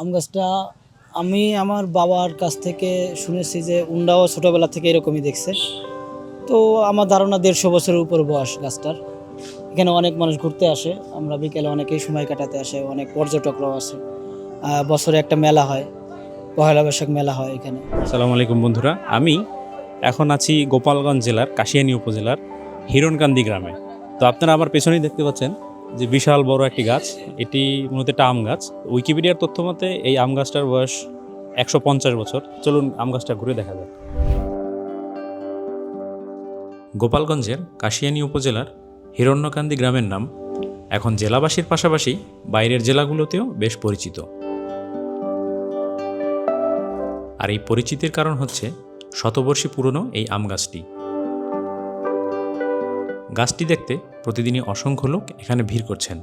আম গাছটা আমি আমার বাবার কাছ থেকে শুনেছি যে উন্ডাও ছোটোবেলা থেকে এরকমই দেখছে। তো আমার ধারণা দেড়শো বছরের উপর বয়স গাছটার। এখানে অনেক মানুষ ঘুরতে আসে। আমরা বিকেলে অনেকেই সময় কাটাতে আসে, অনেক পর্যটকরাও আসে। বছরে একটা মেলা হয়, পহেলা বৈশাখ মেলা হয় এখানে। আসসালামু আলাইকুম বন্ধুরা, আমি এখন আছি গোপালগঞ্জ জেলার, কাশিয়ানী উপজেলার হিরণকান্দি গ্রামে। তো আপনারা আমার পেছনেই দেখতে পাচ্ছেন যে বিশাল বড় একটি গাছ, এটি মূলত একটা আম গাছ। উইকিপিডিয়ার তথ্য মতে, এই আম গাছটার বয়স একশো পঞ্চাশ বছর। চলুন আম গাছটা ঘুরে দেখা যাক। গোপালগঞ্জের কাশিয়ানী উপজেলার হিরণ্যকান্দি গ্রামের নাম এখন জেলাবাসীর পাশাপাশি বাইরের জেলাগুলোতেও বেশ পরিচিত। আর এই পরিচিতির কারণ হচ্ছে শতবর্ষী পুরনো এই আম গাছটি। গাছটি দেখতে প্রতিদিনই অসংখ্য লোক এখানে ভিড় করছেন।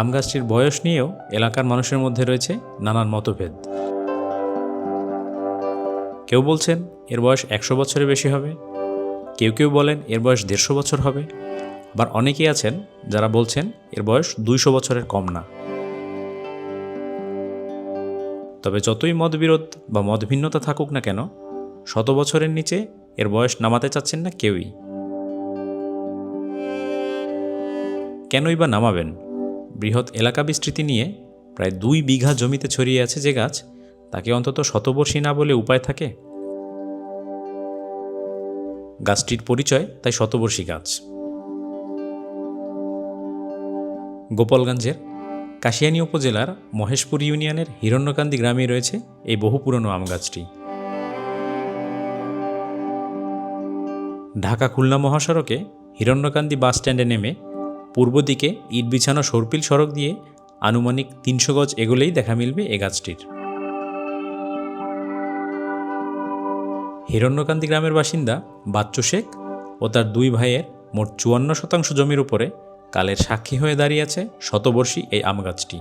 আম গাছটির বয়স নিয়েও এলাকার মানুষের মধ্যে রয়েছে নানান মতভেদ। কেউ বলছেন এর বয়স একশো বছরের বেশি হবে, কেউ কেউ বলেন এর বয়স দেড়শো বছর হবে, আবার অনেকেই আছেন যারা বলছেন এর বয়স দুইশো বছরের কম না। তবে যতই মতবিরোধ বা মতভিন্নতা থাকুক না কেন, শত বছরের নিচে এর বয়স নামাতে চাচ্ছেন না কেউই। কেনই বা নামাবেন? বৃহৎ এলাকা বিস্তৃতি নিয়ে প্রায় দুই বিঘা জমিতে ছড়িয়ে আছে যে গাছ, তাকে অন্তত শতবর্ষী না বলে উপায় থাকে? গাছটির পরিচয় তাই শতবর্ষী গাছ। গোপালগঞ্জের কাশিয়ানী উপজেলার মহেশপুর ইউনিয়নের হিরণ্যকান্দি গ্রামে রয়েছে এই বহু পুরনো আম গাছটি। ঢাকা খুলনা মহাসড়কে হিরণ্যকান্দি বাস স্ট্যান্ডে নেমে পূর্ব দিকে ইট বিছানো সর্পিল সড়ক দিয়ে আনুমানিক তিনশো গজ এগোলেই দেখা মিলবে এ গাছটির। হিরণ্যকান্দি গ্রামের বাসিন্দা বাচ্চু শেখ ও তার দুই ভাইয়ের মোট চুয়ান্ন শতাংশ জমির উপরে কালের সাক্ষী হয়ে দাঁড়িয়ে আছে শতবর্ষী এই আম গাছটি।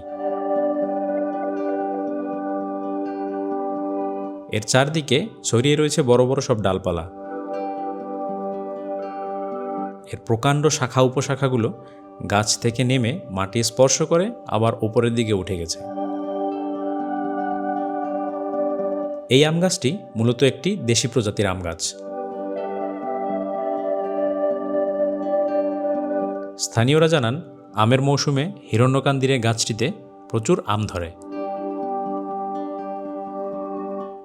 এর চারদিকে ছড়িয়ে রয়েছে বড় বড় সব ডালপালা। এর প্রকাণ্ড শাখা উপশাখাগুলো গাছ থেকে নেমে মাটি স্পর্শ করে আবার ওপরের দিকে উঠে গেছে। এই আম গাছটি মূলত একটি দেশি প্রজাতির আম গাছ। স্থানীয়রা জানান, আমের মৌসুমে হিরণ্যকান্দিরে গাছটিতে প্রচুর আম ধরে।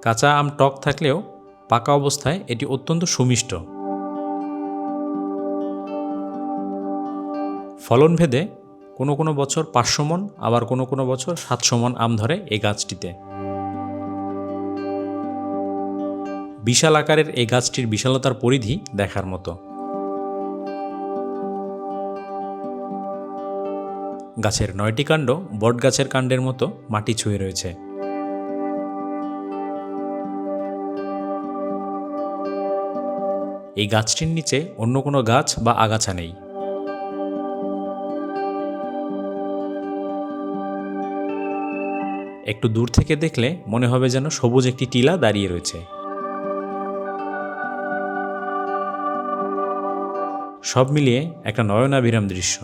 কাঁচা আম টক থাকলেও পাকা অবস্থায় এটি অত্যন্ত সুমিষ্ট। ফলনভেদে কোনো কোনো বছর পাঁচশো মন, আবার কোনো কোনো বছর সাতশো মন আম ধরে এই গাছটিতে। বিশাল আকারের এই গাছটির বিশালতার পরিধি দেখার মতো। গাছের নয়টি কাণ্ড বটগাছের কাণ্ডের মতো মাটি ছুঁয়ে রয়েছে। এই গাছটির নিচে অন্য কোনো গাছ বা আগাছা নেই। একটু দূর থেকে দেখলে মনে হবে যেন সবুজ একটি টিলা দাঁড়িয়ে রয়েছে। সব মিলিয়ে একটা নয়নাভিরাম দৃশ্য।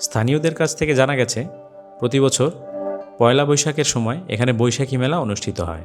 স্থানীয়দের কাছ থেকে জানা গেছে, প্রতি বছর পয়লা বৈশাখের সময় এখানে বৈশাখী মেলা অনুষ্ঠিত হয়।